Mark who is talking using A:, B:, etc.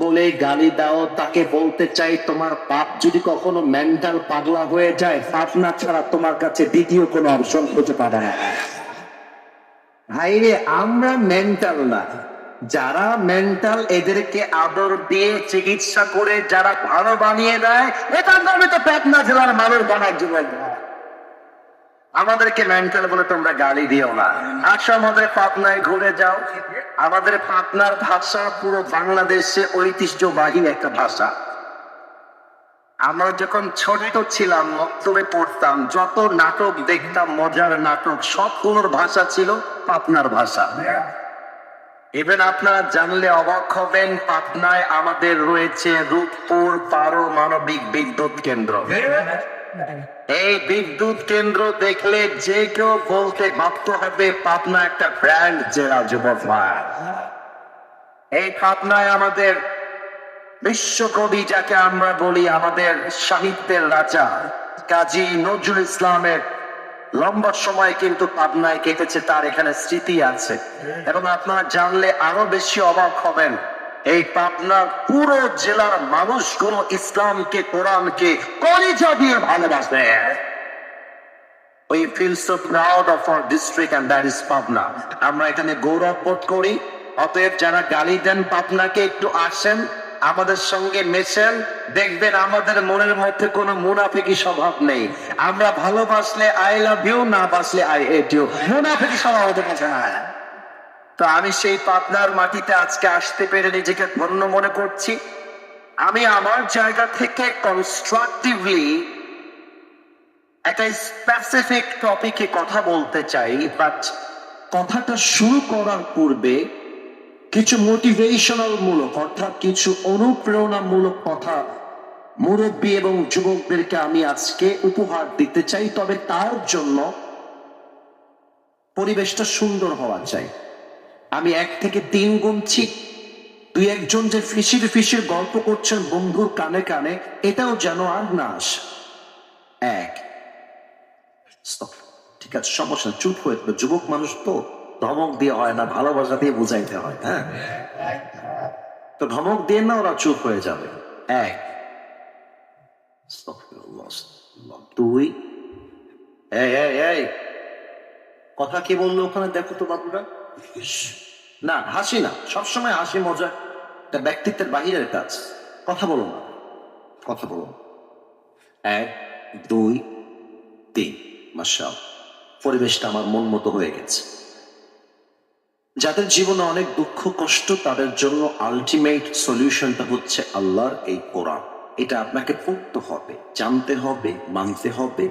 A: বলে গালি দাও, তাকে বলতে চাই তোমার পাপ যদি কখনো মেন্টাল পাগলা হয়ে যায়, পাপনা ছাড়া তোমার কাছে দ্বিতীয় কোনো অপশন খুঁজে পাবে না। ভাইরে, আমরা মেন্টাল না। যারা মেন্টাল এদেরকে আদর দিয়ে চিকিৎসা করে, যারা ভালো বানিয়ে দেয়, এটার নামে তো পাবনা জেলার মানুষ বানার জীবন। আমাদেরকে মেন্টাল বলে, তোমরা গালি দিও না। আসো আমাদের পাবনায় ঘুরে যাও। আমাদের পাবনার ভাষা পুরো বাংলাদেশে ঐতিহ্যবাহী একটা ভাষা। আমরা যখন ছোট ছিলাম মক্তবে পড়তাম, যত নাটক দেখতাম, মজার নাটক সবগুলোর ভাষা ছিল পাবনার ভাষা। ইভেন আপনারা জানলে অবাক হবেন, পাবনায় আমাদের রয়েছে রূপপুর পারমাণবিক বিদ্যুৎ কেন্দ্র। এই বিদ্যুৎ কেন্দ্র দেখলে যে কেউ বলতে বাধ্য হবে পাবনা একটা ব্র্যান্ড জেলা ভাই। এই পাবনায় আমাদের বিশ্বকবি যাকে আমরা বলি আমাদের সাহিত্যের রাজা কাজী নজরুল ইসলামের লম্বা সময় কিন্তু পাবনায় কেটেছে তার এখানে স্মৃতি আছে। এবং আপনারা জানলে আরও বেশি অবাক হবেন। এই পাবনার পুরো জেলার মানুষগুলো ইসলামকে, কোরআনকে কলিজা দিয়ে ভালোবাসে। feel so proud of our district and that is Pabna আমরা এখানে গৌরব বোধ করি। অতএব যারা গালি দেন পাবনাকে একটু আসেন, আমাদের সঙ্গে মেশেন। দেখবেন আমাদের মনের মধ্যে কোনো মুনাফিকি স্বভাব নেই। আমরা ভালোবাসলে আই লাভ ইউ না বাসলে আই হেট ইউ মুনাফিকি স্বভাব হতে পারে না তো আমি সেই পাবনার মাটিতে আজকে আসতে পেরে নিজেকে ধন্য মনে করছি। আমি আমার জায়গা থেকে কনস্ট্রাকটিভলি একটা স্পেসিফিক টপিকে কথা বলতে চাই বাট কথাটা শুরু করার পূর্বে কিছু মোটিভেশনাল মূলক, অর্থাৎ কিছু অনুপ্রেরণামূলক কথা মুরব্বী এবং যুবকদেরকে আমি আজকে উপহার দিতে চাই, তবে তার জন্য পরিবেশটা সুন্দর হওয়া চাই। আমি এক থেকে তিন গুনছি দুই একজন যে ফিসির ফিসির গল্প করছেন বন্ধুর কানে কানে, এটাও যেন আর না এক। ঠিক আছে, সমস্যা চুপ হয়ে। যুবক মানুষ তো ধমক দিয়ে হয় না, ভালোবাসা দিয়ে বুঝাইতে হয় হ্যাঁ? তো ধমক দিয়ে না ওরা চুপ হয়ে যাবে। এক। দুই। এই এই। কথা কি বলল ওখানে? দেখো তো বাবুরা। না, হাসি না, সবসময় হাসি, মজা। এটা ব্যক্তিত্বের বাহিরের কাজ। কথা বলো না। কথা বলো এক, দুই, তিন। মাসাল পরিবেশটা আমার মন মতো হয়ে গেছে। যাদের জীবনে অনেক দুঃখ, কষ্ট, তাদের জন্য আলটিমেট সলিউশনটা হচ্ছে আল্লাহর এই কোরআন। এটা আপনাকে পড়তে হবে, জানতে হবে, মানতে হবে